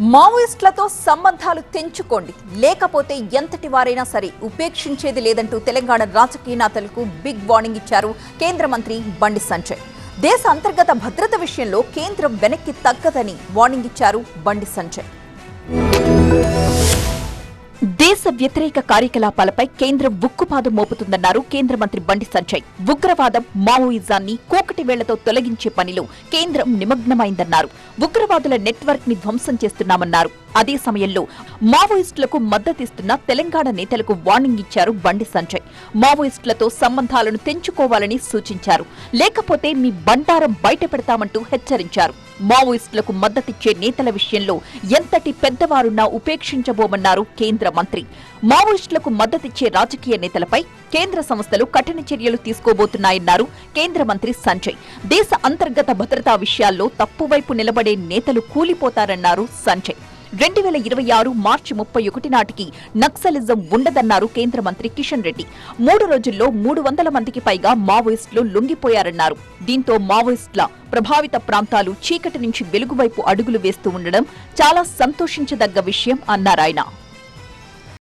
మావోయిస్టులతో సంబంధాలు తెంచుకోండి. లేకపోతే ఎంతటి వారైనా సరే ఉపేక్షించేది లేదంటూ తెలంగాణ రాజకీయ నేతలకు బిగ్ వార్నింగ్ ఇచ్చారు కేంద్ర మంత్రి బండి సంజయ్. దేశ అంతర్గత భద్రత విషయంలో కేంద్రం వెనక్కి తగ్గదని వార్నింగ్ ఇచ్చారు బండి సంజయ్. దేశ వ్యతిరేక కార్యకలాపాలపై కేంద్రం ఉక్కుపాదం మోపుతుందన్నారు కేంద్ర మంత్రి బండి సంజయ్. ఉగ్రవాదం మావోయిజాన్ని కోకటి వేళ్ళతో తొలగించే పనిలో కేంద్రం నిమగ్నమైందన్నారు. ఉగ్రవాదుల నెట్వర్క్ని ధ్వంసం చేస్తున్నామన్నారు. అదే సమయంలో మావోయిస్టులకు మద్దతిస్తున్న తెలంగాణ నేతలకు వార్నింగ్ ఇచ్చారు బండి సంజయ్. మావోయిస్టులతో సంబంధాలను తెంచుకోవాలని సూచించారు. లేకపోతే మీ బండారం బయట పెడతామంటూ హెచ్చరించారు. మావోయిస్టులకు మద్దతిచ్చే నేతల విషయంలో ఎంతటి పెద్దవారున్నా ఉపేక్షించబోమన్నారు కేంద్ర మంత్రి. మావోయిస్టులకు మద్దతిచ్చే రాజకీయ నేతలపై కేంద్ర సంస్థలు కఠిన చర్యలు తీసుకోబోతున్నాయన్నారు కేంద్ర మంత్రి సంజయ్. దేశ అంతర్గత భద్రతా విషయాల్లో తప్పువైపు నిలబడే నేతలు కూలిపోతారన్నారు సంజయ్. రెండు వేల ఇరవై ఆరు మార్చి ముప్పై ఒకటి నాటికి నక్సలిజం ఉండదన్నారు కేంద్ర మంత్రి కిషన్ రెడ్డి. మూడు రోజుల్లో మూడు వందల మందికి పైగా మావోయిస్టులు లొంగిపోయారన్నారు. దీంతో మావోయిస్టుల ప్రభావిత ప్రాంతాలు చీకటి నుంచి వెలుగువైపు అడుగులు వేస్తూ ఉండడం చాలా సంతోషించదగ్గ విషయం అన్నారాయన